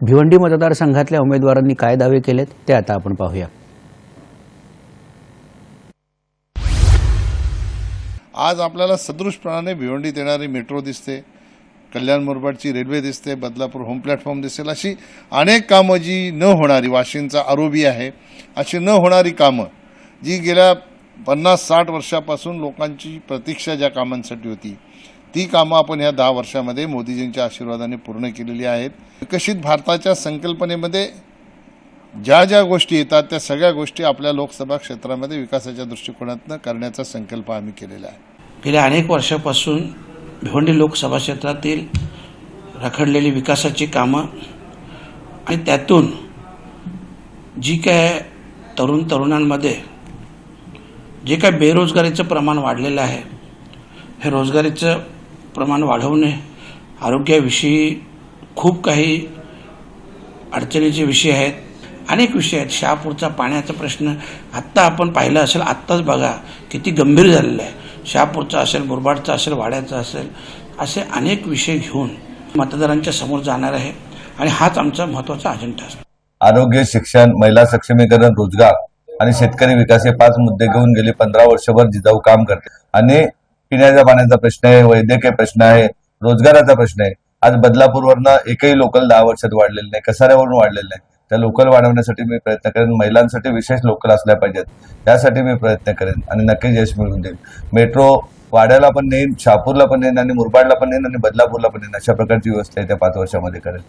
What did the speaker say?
भिवंडी मतदारसंघातल्या उमेदवारांनी काय दावे केलेत ते आता आपण पाहूया. आज आपल्याला सदृशपणाने भिवंडीत येणारी मेट्रो दिसते कल्याण मुरबाडची रेल्वे दिसते बदलापूर होम प्लॅटफॉर्म दिसेल अशी अनेक कामं जी न होणारी वाशिंचा आरोबी आहे अशी न होणारी कामं जी गेल्या पन्नास साठ वर्षापासून लोकांची प्रतीक्षा ज्या कामांसाठी होती ती कामं आपण ह्या दहा वर्षामध्ये मोदीजींच्या आशीर्वादाने पूर्ण केलेली आहेत. विकसित भारताच्या संकल्पनेमध्ये ज्या ज्या गोष्टी येतात त्या सगळ्या गोष्टी आपल्या लोकसभा क्षेत्रामध्ये विकासाच्या दृष्टिकोनातून करण्याचा संकल्प आम्ही केलेला आहे. गेल्या अनेक वर्षापासून भिवंडी लोकसभा क्षेत्रातील रखडलेली विकासाची कामं आणि त्यातून जी काय तरुण तरुणांमध्ये जे काय बेरोजगारीचं प्रमाण वाढलेलं आहे हे रोजगारीचं प्रमाण वाढवणे आरोग्याविषयी खूप काही अडचणीचे विषय आहेत. अनेक विषय आहेत. शहापूरचा पाण्याचा प्रश्न आत्ता आपण पाहिलं असेल आत्ताच बघा किती गंभीर झालेला आहे. शहापूरचा असेल मुरबाडचा असेल वाड्याचा असेल असे अनेक विषय घेऊन मतदारांच्या समोर जाणार आहे. आणि हाच आमचा महत्त्वाचा अजेंडा असतो. आरोग्य शिक्षण महिला सक्षमीकरण रोजगार आणि शेतकरी विकास हे पाच मुद्दे घेऊन गेले. पंधरा वर्षभर जिजाऊ काम करते. आणि पिण्याच्या पाण्याचा प्रश्न आहे वैद्यकीय प्रश्न आहे रोजगाराचा प्रश्न आहे. आज बदलापूरवरनं एकही लोकल दहा वर्षात वाढलेलं नाही कसाऱ्यावरून वाढलेलं नाही. त्या लोकल वाढवण्यासाठी मी प्रयत्न करेन. महिलांसाठी विशेष लोकल असल्या पाहिजेत. त्यासाठी मी प्रयत्न करेन. आणि नक्कीच यश मिळवून देईन. मेट्रो वाड्याला पण नेईन शहापूरला पण नेईन आणि मुरबाडला पण नेईन आणि बदलापूरला पण नेईन. अशा प्रकारची व्यवस्था त्या पाच वर्षामध्ये करेन